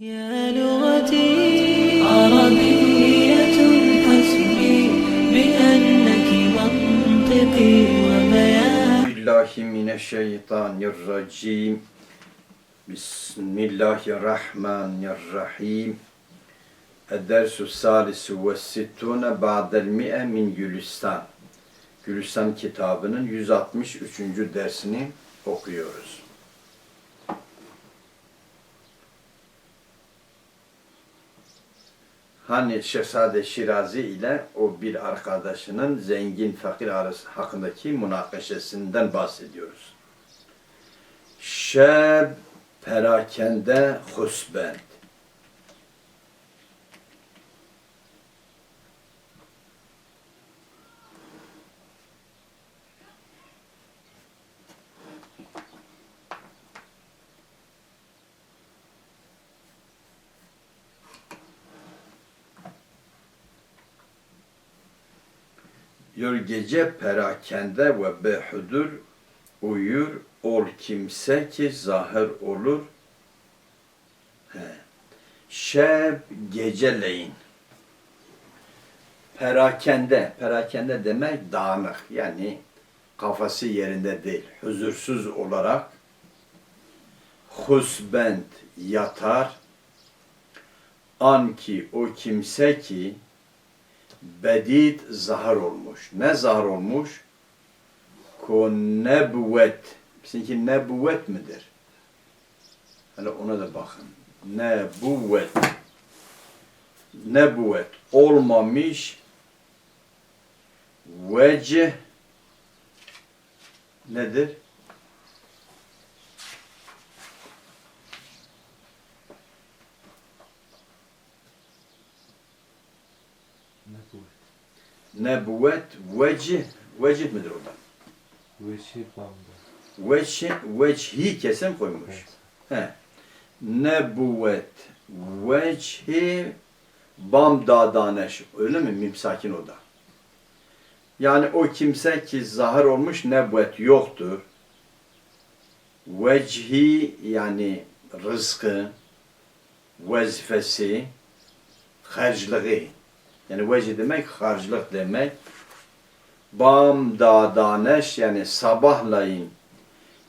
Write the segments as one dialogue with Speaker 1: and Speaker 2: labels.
Speaker 1: يا لغتي عربية حسبي بأنك منطقي وبياني
Speaker 2: billahi mineşşeytanirracim. Bismillahirrahmanirrahim. Edersü salisu ve sittune ba'del mi'e min Gülistan. Gülistan kitabının 163. dersini okuyoruz. Hani Şehzade Şirazi ile o bir arkadaşının zengin fakir arası hakkındaki münakaşasından bahsediyoruz. Şeb perakende husbend. Diyor gece perakende ve behudur uyur ol kimse ki zahir olur. He. Şeb geceleyin. Perakende, perakende demek dağınık. Yani kafası yerinde değil. Huzursuz olarak husbend yatar. An ki o kimse ki bedid zahar olmuş. Ne zahar olmuş? Ko nebüvvet. Bizimki nebüvvet midir? Hele ona da bakın. Nebüvvet. Nebüvvet. Olmamış vecih nedir? Nebüvvet vecih vecih midir orada?
Speaker 3: Veşi bambu.
Speaker 2: Veçhi, veçhi kesim koymuş. He. Nebüvvet veçhi bamdadaneş. Öyle mi? Mim sakin o da. Yani o kimse ki zahir olmuş nebüvvet yoktur. Vecihi yani rızkı, vazifesi, harcılığı. Yani vecih demek harcılık demek. Bam dadaneş yani sabahlayın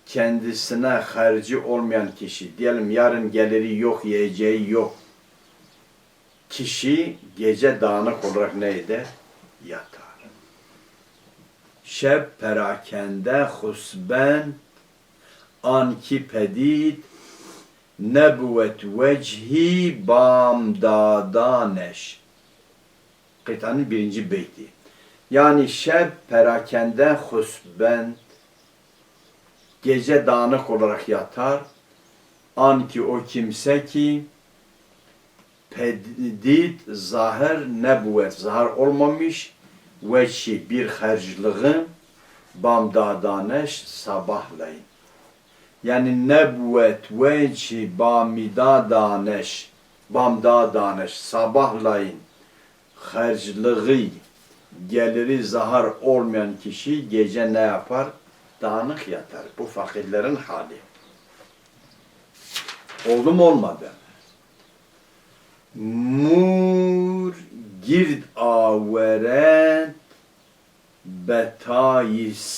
Speaker 2: kendisine harcı olmayan kişi, diyelim yarın geliri yok, yiyeceği yok. Kişi gece dağınık olarak ne? Yatar. Şeb perakende husben anki pedid nebüvet vecihi bamdadaneş. Kıtanın birinci beyti. Yani şeb perakende husben gece dağınık olarak yatar. An ki o kimse ki pedid zahir nebüvet zahir olmamış veçi bir harclığı bamdadaneş sabahlayın. Yani nebüvet veçi bamidadaneş bamdadaneş sabahlayın harclığı geliri zahar olmayan kişi gece ne yapar? Dağınık yatar. Bu fakirlerin hali. Oldu mu olmadı? Mur gird averet betayistan.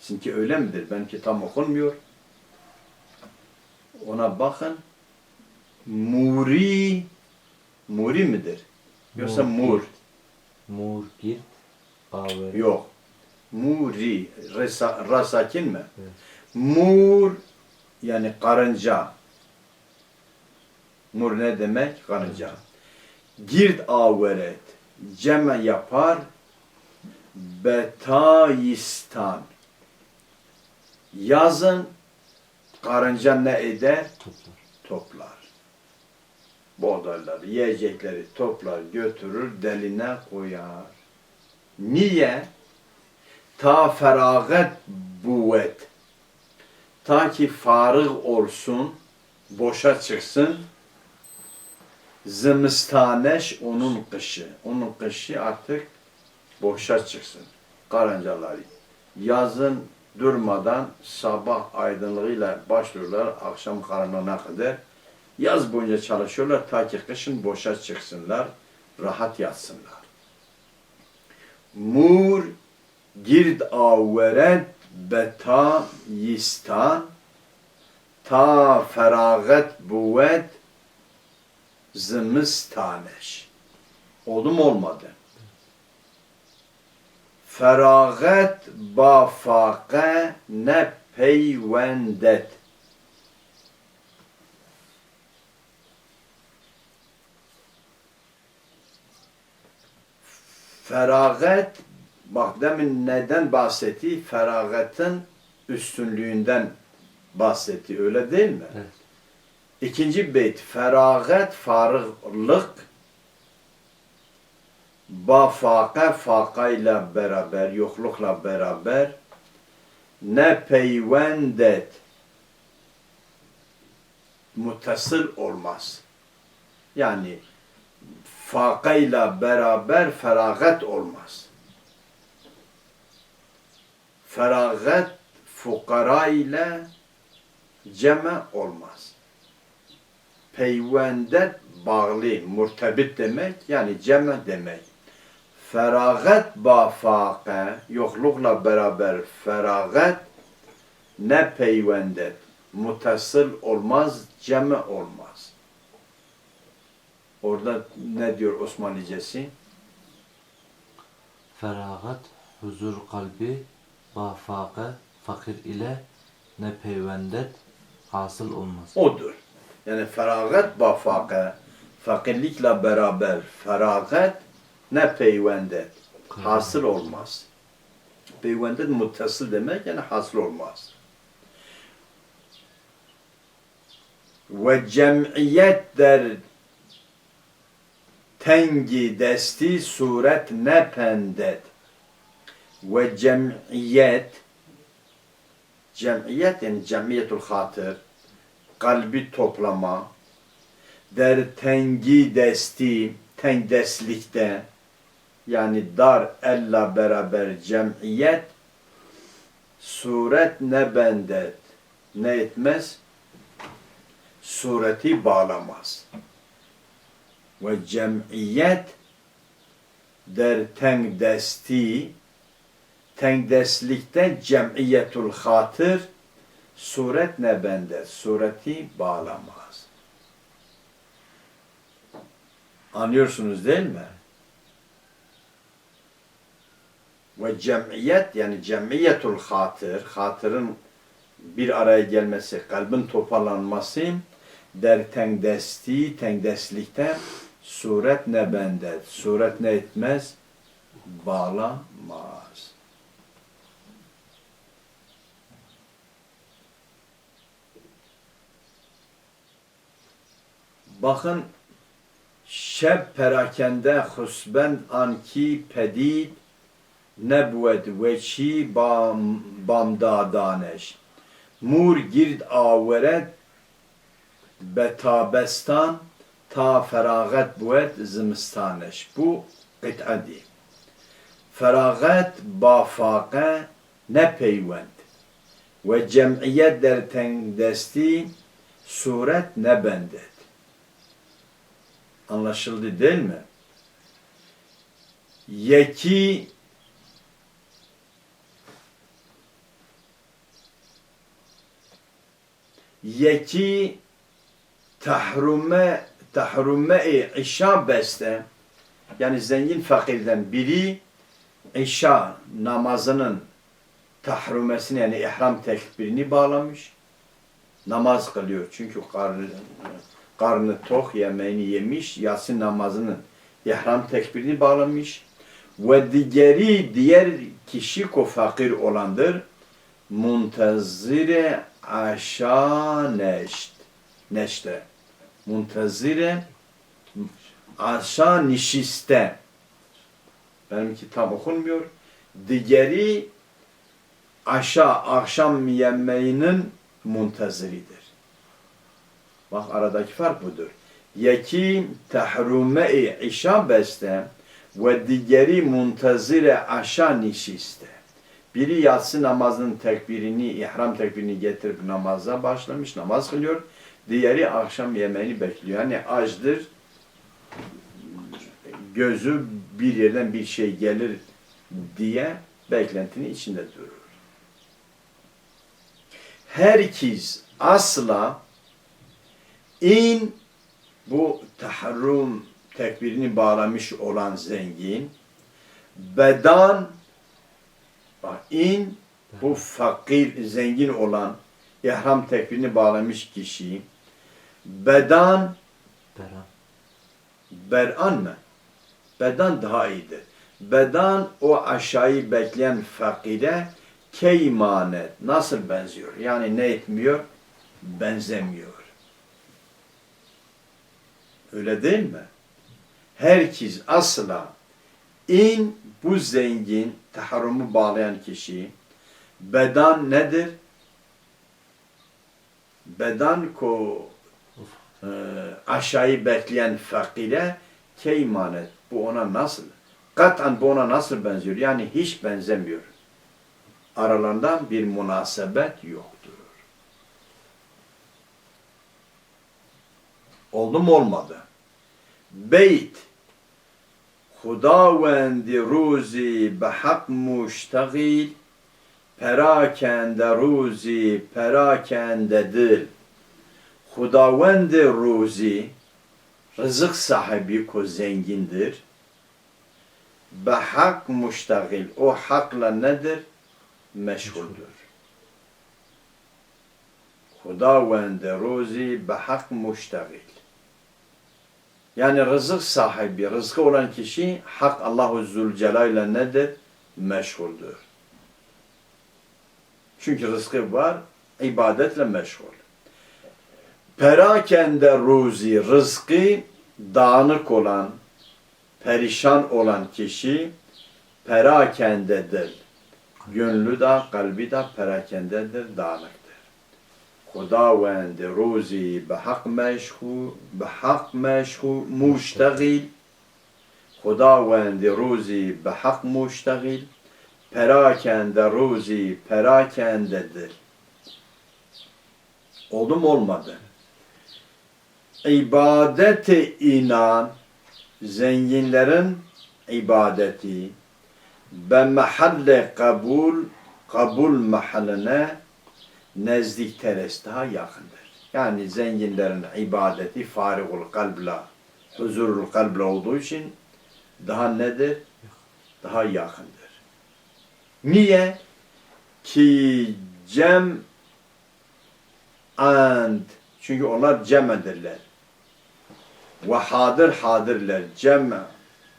Speaker 2: Sizinki öyle midir? Benimki tam okunmuyor. Ona bakın. Muri Muri midir? Yoksa mur.
Speaker 3: Mur git. Aver.
Speaker 2: Yok. Muri. Resa, rasakin mi?
Speaker 3: Evet.
Speaker 2: Mur yani karınca. Mur ne demek? Karınca. Gird averet. Ceme yapar. Betayistan. Yazın karınca ne eder?
Speaker 3: Toplar.
Speaker 2: toplar. Buğdayları, yiyecekleri toplar, götürür, deline koyar. Niye? Ta feragat buvet. Ta ki farık olsun, boşa çıksın. Zimistaneş onun kışı. Onun kışı artık boşa çıksın. Karıncaları. Yazın durmadan sabah aydınlığıyla başlıyorlar akşam karanlığına kadar Yaz boyunca çalışıyorlar ta ki kışın boşa çıksınlar, rahat yatsınlar. Mur gird averet beta yistan ta feragat buvet zimistaneş. Oldu mu olmadı? Feragat ba faqe ne peyvendet. Feragat bak demin neden bahsetti? Feragatın üstünlüğünden bahsetti. Öyle değil mi?
Speaker 3: Evet.
Speaker 2: İkinci beyt feragat farıklık ba faka faka ile beraber yoklukla beraber ne peyvendet mutasıl olmaz. Yani faka ile beraber feragat olmaz. Feragat fukara ile ceme olmaz. Peyvendet bağlı, murtabit demek yani ceme demek. Feragat ba faka yoklukla beraber feragat ne peyvendet mutasıl olmaz, ceme olmaz. Orada ne diyor Osmanlıcası?
Speaker 3: Feragat, huzur kalbi, bafake, fakir ile ne peyvendet hasıl olmaz.
Speaker 2: Odur. Yani feragat ba faka fakirlikle beraber feragat ne peyvendet hasıl olmaz. Peyvendet muttasıl demek yani hasıl olmaz. Ve cem'iyet der tengi desti suret ne pendet. Ve cem'iyet cem'iyet yani cemiyetul hatır kalbi toplama der tengi desti tengdeslikte yani dar ella beraber cem'iyet suret ne bendet ne etmez? Sureti bağlamaz ve cem'iyet der tengdesti tengdeslikte cem'iyetul hatır suret ne bender sureti bağlamaz anlıyorsunuz değil mi? Ve cemiyet yani cemiyetul hatır, hatırın bir araya gelmesi, kalbin toparlanması der tengdesti, tengdeslikte suret ne bender, suret ne etmez, bağlamaz. Bakın şeb perakende husbend anki pedid nebved veçi bam, bamdadaneş. Mur gird averet betabestan ta feragat buet zimistaneş. Bu kıt'adi. Feragat ba faqe ne peyvend. Ve cem'iyet der tengdesti suret ne bendet. Anlaşıldı değil mi? Yeki yeki tahrume tahrume işa beste yani zengin fakirden biri işa namazının tahrumesini yani ihram tekbirini bağlamış. Namaz kılıyor. Çünkü karnı karnı tok yemeğini yemiş, Yasin namazının ihram tekbirini bağlamış. Ve diğeri diğer kişi ko fakir olandır. Muntazire aşa neşt neşte muntazire aşa nişiste benimki tam okunmuyor diğeri aşağı akşam yemeğinin muntaziridir. Bak aradaki fark budur. Yeki tahrume-i işa beste ve diğeri muntazire aşa nişiste. Biri yatsı namazının tekbirini, ihram tekbirini getirip namaza başlamış, namaz kılıyor. Diğeri akşam yemeğini bekliyor. Yani açdır. Gözü bir yerden bir şey gelir diye beklentinin içinde durur. Herkes asla in bu tahrum tekbirini bağlamış olan zengin bedan bak in bu fakir zengin olan ihram tekbirini bağlamış kişi bedan
Speaker 3: Beran.
Speaker 2: beran mı? Bedan daha iyidir. Bedan o aşağıyı bekleyen fakire keymanet nasıl benziyor? Yani ne etmiyor? Benzemiyor. Öyle değil mi? Herkes asla in bu zengin tahrumu bağlayan kişi bedan nedir? Bedan ko e, aşağıyı bekleyen fakire keymanet. Bu ona nasıl? Katan bu ona nasıl benziyor? Yani hiç benzemiyor. Aralarında bir münasebet yoktur. Oldu mu olmadı? Beyt Hudavendi ruzi behak muştagil perakende ruzi perakendedir. Hudavendi ruzi rızık sahibi ko zengindir. Behak muştagil o hakla nedir? Meşguldür. Hudavendi ruzi behak muştagil. Yani rızık sahibi, rızkı olan kişi hak Allahu Zülcelal ile nedir? Meşguldür. Çünkü rızkı var, ibadetle meşgul. Perakende ruzi, rızkı dağınık olan, perişan olan kişi perakendedir. Gönlü de, kalbi de perakendedir, dağınıktır. خداوند روزی به حق مشغول به حق مشغول مشتغل خداوند روزی به حق مشتغل perakende ruzi perakendedir. Oldu mu olmadı? İbadeti inan zenginlerin ibadeti ve mahalle kabul kabul mahalline nezdik teres daha yakındır. Yani zenginlerin ibadeti farigul kalbla, huzurul kalbla olduğu için daha nedir? Daha yakındır. Niye? Ki cem and çünkü onlar cem'edirler. Ve hadır hadirler. Cem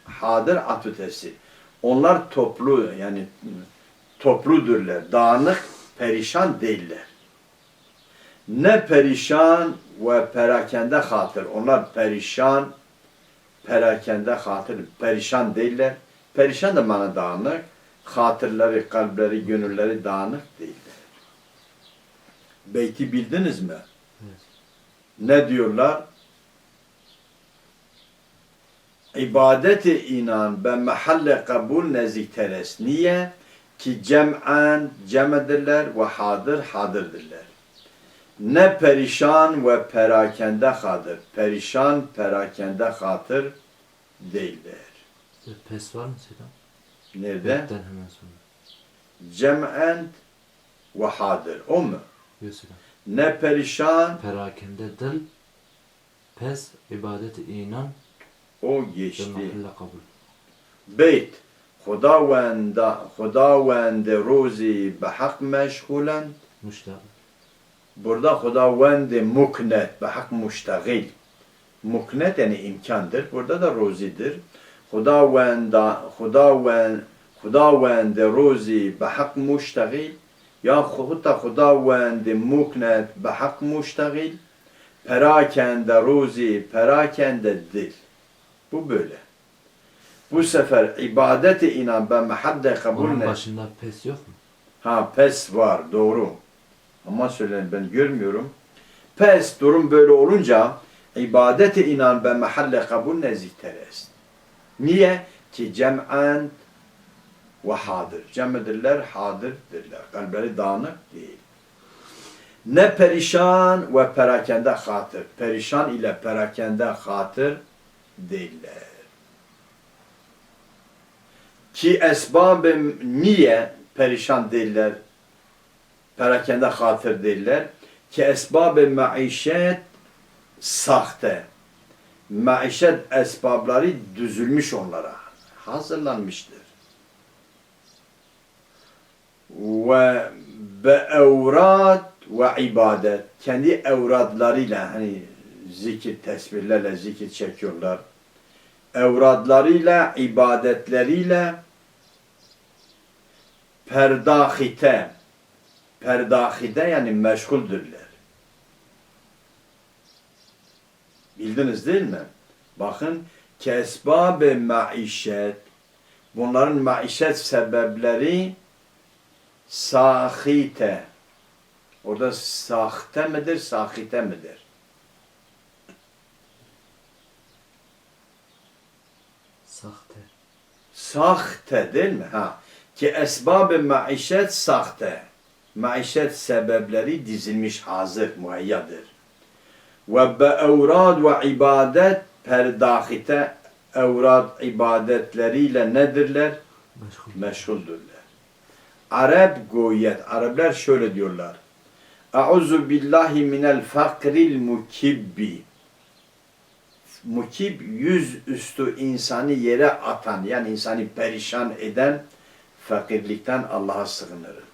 Speaker 2: hadır atü. Onlar toplu yani topludurlar. Dağınık, perişan değiller. Ne perişan ve perakende hatır. Onlar perişan, perakende hatır. Perişan değiller. Perişan da mana dağınık. Hatırları, kalpleri, gönülleri dağınık değiller. Beyti bildiniz mi? Ne diyorlar? İbadeti inan ve mahalle kabul nezik teres. Niye? Ki cem'an cem'edirler ve hadır hadırdirler. Ne perişan ve perakende hadır. Perişan, perakende hatır değiller.
Speaker 3: İşte pes var mı Selam?
Speaker 2: Nerede?
Speaker 3: Bekten hemen sonra.
Speaker 2: Cem'en ve hadır. O mu?
Speaker 3: Yok Selam.
Speaker 2: Ne perişan,
Speaker 3: Perakende dil, pes, ibadeti inan
Speaker 2: o
Speaker 3: ve
Speaker 2: geçti.
Speaker 3: mahalle kabul.
Speaker 2: Beyt. خداوند خداوند روزی به حق مشغولن
Speaker 3: Müştaq.
Speaker 2: Burada hudavvend muknet ve hak muştagil. Muknet yani imkandır. Burada da rozidir. Hudavvend hudavvend hudavvend rozi ve hak muştagil. Ya hutta hudavvend muknet ve hak muştagil. Perakende rozi, perakende dil. Bu böyle. Bu sefer ibadeti inan ve mehadde kabul
Speaker 3: Onun başında pes yok mu?
Speaker 2: Ha pes var doğru. Ama söyleyin ben görmüyorum. Pes durum böyle olunca ibadeti inan ve mahalle kabul nezih teres. Niye? Ki cem'an ve hadır. Cem'edirler, hadırdirler. Kalpleri dağınık değil. Ne perişan ve perakende hatır. Perişan ile perakende hatır değiller. Ki esbabı niye perişan değiller? Perakende hatır değiller. Ki esbabı maişet sahte. Maişet esbabları düzülmüş onlara. Hazırlanmıştır. Ve be evrat ve ibadet. Kendi evradlarıyla hani zikir tesbihlerle zikir çekiyorlar. Evradlarıyla, ibadetleriyle perdahite perdahide yani meşguldürler. Bildiniz değil mi? Bakın kesbab-ı maişet bunların maişet sebepleri sahite orada sahte midir, sahite midir?
Speaker 3: Sahte.
Speaker 2: Sahte değil mi? Ha. Ki esbab-ı maişet sahte. Maişet sebepleri dizilmiş hazır, muhayyadır. Ve be evrad ve ibadet perdahite evrad ibadetleriyle nedirler?
Speaker 3: Meşgul.
Speaker 2: Meşguldürler. Arap goyet. Araplar şöyle diyorlar. Euzu billahi minel fakril mukibbi. Mukib yüz üstü insanı yere atan yani insanı perişan eden fakirlikten Allah'a sığınırım.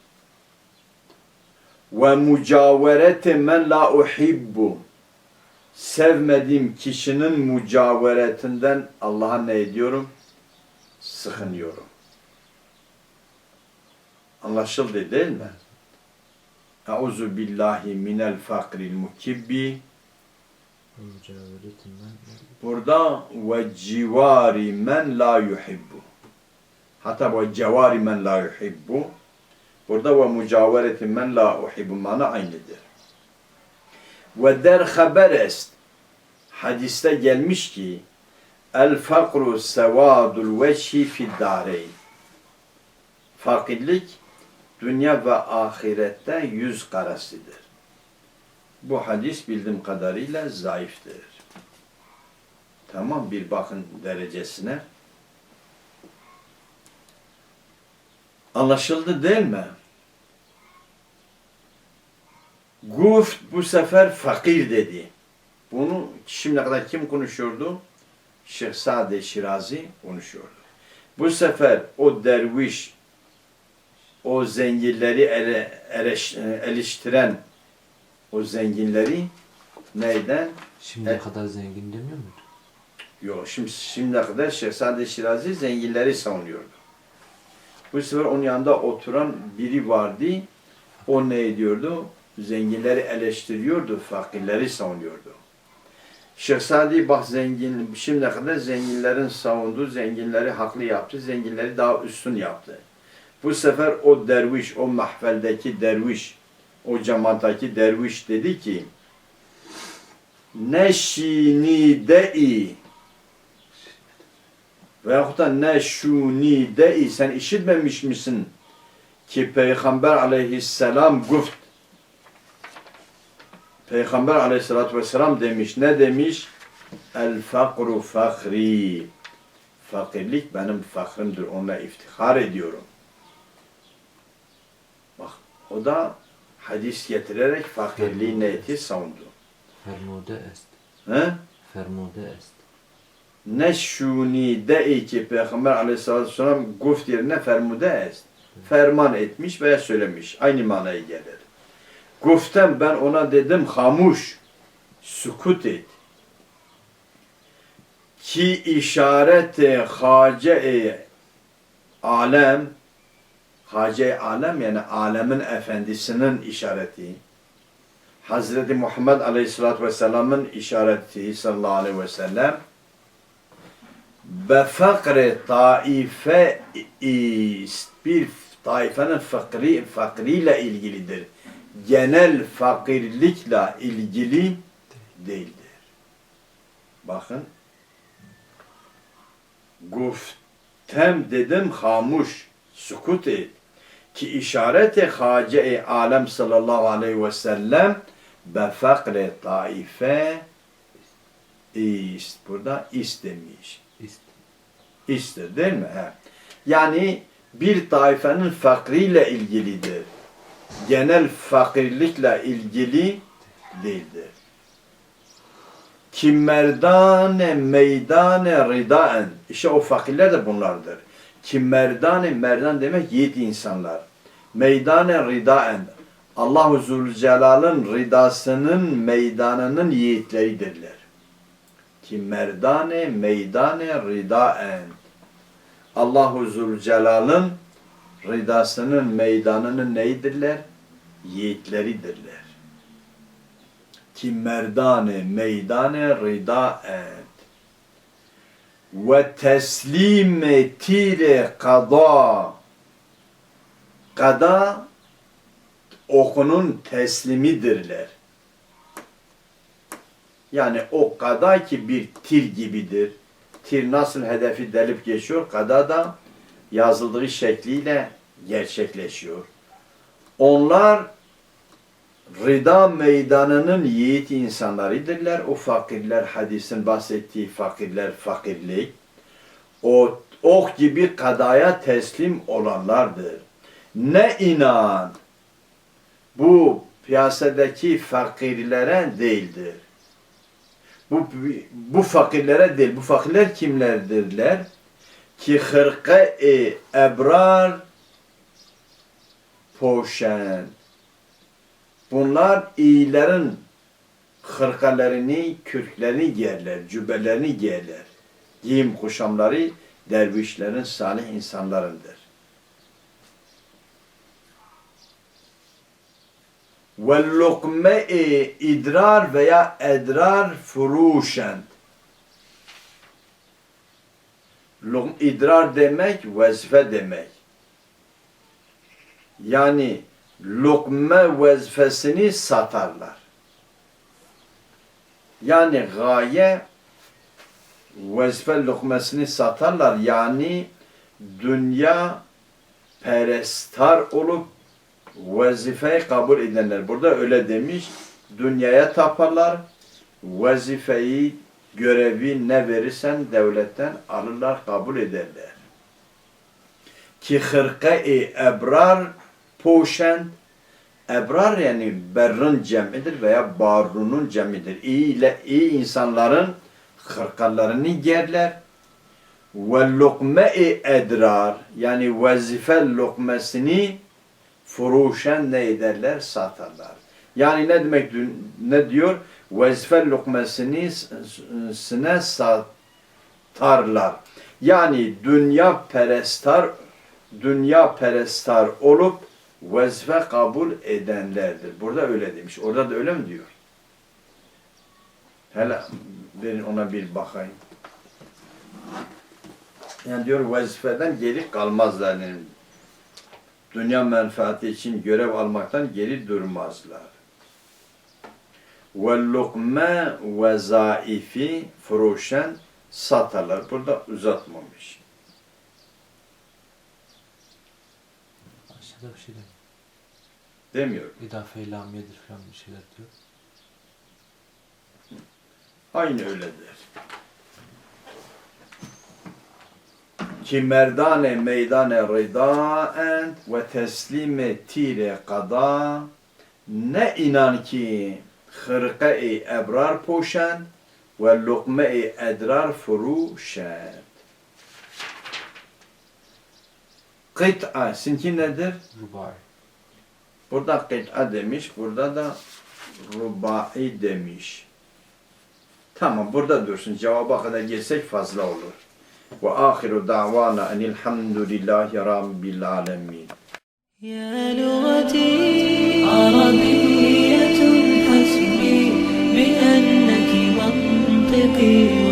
Speaker 2: Ve mucaverete men la uhibbu. Sevmediğim kişinin mucaveretinden Allah'a ne ediyorum? Sıkınıyorum. Anlaşıldı değil mi? Euzu billahi minel fakril mukibbi. Burada ve civari men la yuhibbu. Hatta ve cevari men la yuhibbu. Burada ve mucavereti men la uhibbu mana aynıdır. Ve der haber est. Hadiste gelmiş ki el fakru sevadul veçhi fid. Fakirlik dünya ve ahirette yüz karasıdır. Bu hadis bildiğim kadarıyla zayıftır. Tamam bir bakın derecesine. Anlaşıldı değil mi? Guft bu sefer fakir dedi. Bunu şimdiye kadar kim konuşuyordu? Şeyh Sade Şirazi konuşuyordu. Bu sefer o derviş, o zenginleri ele, eleş- eleştiren o zenginleri neyden?
Speaker 3: Şimdiye
Speaker 2: Evet.
Speaker 3: kadar zengin demiyor muydu?
Speaker 2: Yok şimdi şimdiye kadar Şehzade Şirazi zenginleri savunuyordu. Bu sefer onun yanında oturan biri vardı. O ne diyordu? Zenginleri eleştiriyordu, fakirleri savunuyordu. Şehzade bak zengin, şimdiye kadar zenginlerin savunduğu, zenginleri haklı yaptı, zenginleri daha üstün yaptı. Bu sefer o derviş, o mahveldeki derviş, o cemaattaki derviş dedi ki, Neşini de'i veyahut da neşuni de'i sen işitmemiş misin ki Peygamber aleyhisselam guft. Peygamber aleyhissalatü vesselam demiş. Ne demiş? El fakru fakri fakirlik benim fakrımdır onunla iftihar ediyorum. Bak o da hadis getirerek fakirliği neyeti savundu.
Speaker 3: Fermude est.
Speaker 2: He?
Speaker 3: Fermude est.
Speaker 2: Neşuni de ki Peygamber aleyhissalatü vesselam guft yerine fermude est. Ferman etmiş veya söylemiş. Aynı manaya gelir. Guften ben ona dedim hamuş. Sukut et. Ki işareti hace alem hace alem yani alemin efendisinin işareti. Hazreti Muhammed Aleyhisselatü Vesselam'ın işareti sallallahu aleyhi ve sellem ve fakre taife bir taifenin fakri, fakriyle ilgilidir. Genel fakirlikle ilgili değildir. Bakın guftem dedim hamuş sukut et ki işareti hace alem sallallahu aleyhi ve sellem be fakre taife ist. Burada ist İstir değil mi? He. Yani bir taifenin fakriyle ilgilidir. Genel fakirlikle ilgili değildir. Kim merdane meydane ridaen. İşte o fakirler de bunlardır. Kim merdane merdan demek yiğit insanlar. Meydane ridaen. Allahu Zülcelal'ın ridasının meydanının yiğitleridirler. Ki merdane meydane ridaen. Allahu Zülcelal'ın ridasının meydanının neydirler? Yiğitleridirler. Ki merdane meydane ridaen. Ve teslime tire kada. Kada okunun teslimidirler. Yani o kada ki bir tir gibidir. Tir nasıl hedefi delip geçiyor, kada da yazıldığı şekliyle gerçekleşiyor. Onlar rıda meydanının yiğit insanlarıdırlar. O fakirler, hadisin bahsettiği fakirler, fakirlik. O ok gibi kadaya teslim olanlardır. Ne inan bu piyasadaki fakirlere değildir. Bu, bu fakirlere değil. Bu fakirler kimlerdirler? Ki hırka-i ebrar poşen. Bunlar iyilerin hırkalarını, kürklerini giyerler, cübbelerini giyerler. Giyim kuşamları dervişlerin, salih insanlarındır. Ve lokme-i idrar veya edrar furuşen. İdrar demek vazife demek. Yani lokme vazifesini satarlar. Yani gaye vazife lokmesini satarlar. Yani dünya perestar olup vazifeyi kabul edenler. Burada öyle demiş. Dünyaya taparlar. Vazifeyi, görevi ne verirsen devletten alırlar, kabul ederler. Ki hırka-i ebrar poşen ebrar yani berrın cemidir veya barunun cemidir. İyi ile iyi insanların hırkalarını giyerler. Ve lokme-i edrar yani vazife lokmesini furuşen ne ederler? Satarlar. Yani ne demek ne diyor? Vazife lokmesini sine satarlar. Yani dünya perestar dünya perestar olup vazife kabul edenlerdir. Burada öyle demiş. Orada da öyle mi diyor? Hele verin ona bir bakayım. Yani diyor vazifeden geri kalmazlar. Yani dünya menfaati için görev almaktan geri durmazlar. Ve lukme ve zaifi furuşen satarlar. Burada uzatmamış.
Speaker 3: Aşağıda bir şey demiyor.
Speaker 2: Demiyor.
Speaker 3: İdafe ilamiyedir falan bir şeyler diyor.
Speaker 2: Aynı öyledir. Ki merdane meydane ridaen ve teslime tire kada ne inan ki hırka-i ebrar poşen ve lukme-i edrar furuşen. Kıt'a, sinki nedir?
Speaker 3: Rubai.
Speaker 2: Burada kıt'a demiş, burada da rubai demiş. Tamam burada dursun. Cevaba kadar gelsek fazla olur. وآخر دعوانا أن الحمد لله رب العالمين.
Speaker 1: يا لغتي عربية حسبي بأنك منطقي.